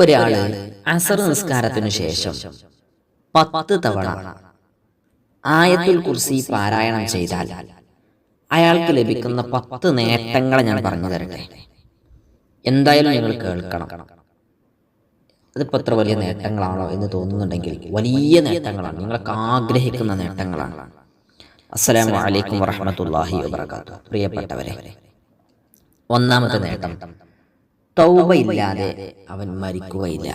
ഒരാൾ അസർ നിസ്കാരത്തിനു ശേഷം പത്ത് തവണ ആയത്തുൽ കുർസി പാരായണം ചെയ്താൽ അയാൾക്ക് ലഭിക്കുന്ന പത്ത് നേട്ടങ്ങളെ ഞാൻ പറഞ്ഞു തരട്ടെ? എന്തായാലും നിങ്ങൾ കേൾക്കണം. അതിപ്പോൾ എത്ര വലിയ നേട്ടങ്ങളാണോ എന്ന് തോന്നുന്നുണ്ടെങ്കിൽ വലിയ നേട്ടങ്ങളാണ്. നിങ്ങൾക്ക് ആഗ്രഹിക്കുന്ന നേട്ടങ്ങളാണ്. അസ്സലാമു അലൈക്കും വറഹ്മത്തുള്ളാഹി വബറകാതുഹു. പ്രിയപ്പെട്ടവരെ ഒന്നാമത്തെ നേട്ടം. തൗബ ഇല്ലാതെ അവൻ മരിക്കുകയില്ല.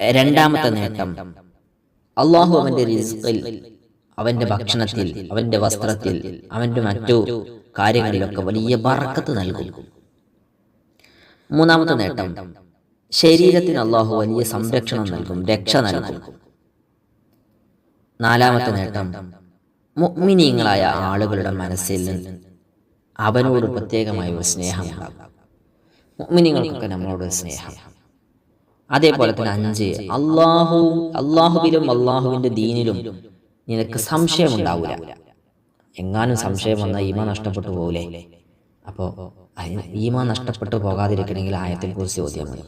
രണ്ടാമത്തെ നേട്ടം അള്ളാഹു അവന്റെ റിസ്കിൽ അവന്റെ ഭക്ഷണത്തിൽ അവന്റെ വസ്ത്രത്തിൽ അവന്റെ മറ്റു കാര്യങ്ങളിലൊക്കെ വലിയ ബറക്കത്ത് നൽകും. മൂന്നാമത്തെ നേട്ടം ശരീരത്തിന് അള്ളാഹു വലിയ സംരക്ഷണം നൽകും രക്ഷ നൽകും. നാലാമത്തെ നേട്ടം മുഅ്മിനീങ്ങളായ ആളുകളുടെ മനസ്സിൽ അവനോട് പ്രത്യേകമായ ഒരു സ്നേഹമുണ്ടാകും. മുഅ്മിനീങ്ങൾക്കൊക്കെ നമ്മളോട് സ്നേഹം. അതേപോലെ തന്നെ അഞ്ച് അള്ളാഹു അള്ളാഹുവിലും അള്ളാഹുവിന്റെ ദീനിലും നിനക്ക് സംശയം സംശയമുണ്ടാവില്ല എങ്ങാനും സംശയം വന്നാൽ ഈമ നഷ്ടപ്പെട്ടു പോകില്ലേ അപ്പോൾ ഈമ നഷ്ടപ്പെട്ടു പോകാതിരിക്കണമെങ്കിൽ ആയത്തിൽ കുറിച്ച് ചോദ്യം മതി.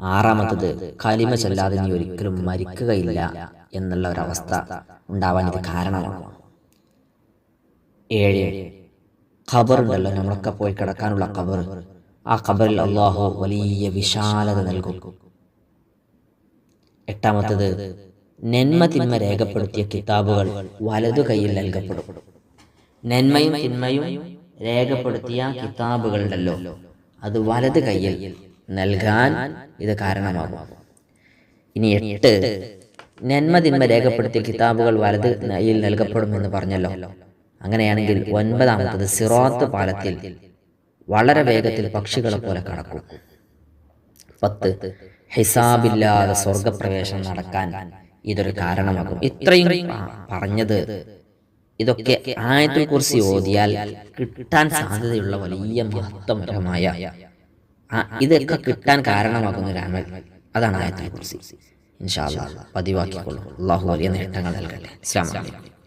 ആറാമത്തത് കലിമ ചെല്ലാതെ നീ ഒരിക്കലും മരിക്കുകയില്ല എന്നുള്ള ഒരവസ്ഥ ഉണ്ടാവാൻ ഇത് കാരണമാണ്. ഏഴ്. ഖബറുണ്ടല്ലോ. നമ്മളൊക്കെ പോയി കിടക്കാനുള്ള ഖബർ ആ ഖബറിൽ അള്ളാഹു വലിയ വിശാലത നൽകും. എട്ടാമത്തത് നന്മ തിന്മ രേഖപ്പെടുത്തിയ കിതാബുകൾ വലതു കൈയിൽ നൽകപ്പെടും. നന്മയും തിന്മയും രേഖപ്പെടുത്തിയ കിതാബുകളുണ്ടല്ലോ അത് വലത് കൈയിൽ നൽകാൻ ഇത് കാരണമാകും. ഇനി എട്ട് നന്മ തിന്മ രേഖപ്പെടുത്തിയ കിതാബുകൾ വലത് കൈയിൽ നൽകപ്പെടുമെന്ന് പറഞ്ഞല്ലോ. അങ്ങനെയാണെങ്കിൽ ഒൻപതാമത്തത് സിറോത്ത് പാലത്തിൽ വളരെ വേഗത്തിൽ പക്ഷികളെ പോലെ കടക്കും. പത്ത് ഹിസാബില്ലാതെ സ്വർഗപ്രവേശനം നടക്കാൻ ഇതൊരു കാരണമാകും. ഇത്രയും പറഞ്ഞത് ഇതൊക്കെ ആയത്തെ കുറിച്ച് ഓതിയാൽ കിട്ടാൻ സാധ്യതയുള്ള വലിയ മഹത്വപരമായ ഇതൊക്കെ കിട്ടാൻ കാരണമാകുന്ന ഒരു അമൽ. അതാണ് ആയത്തെ കുറിച്ച്. ഇൻഷാ പതിവാക്കിക്കൊള്ളൂ. അള്ളാഹു വലിയ നേട്ടങ്ങൾ നൽകട്ടെ. അലൈക്കും.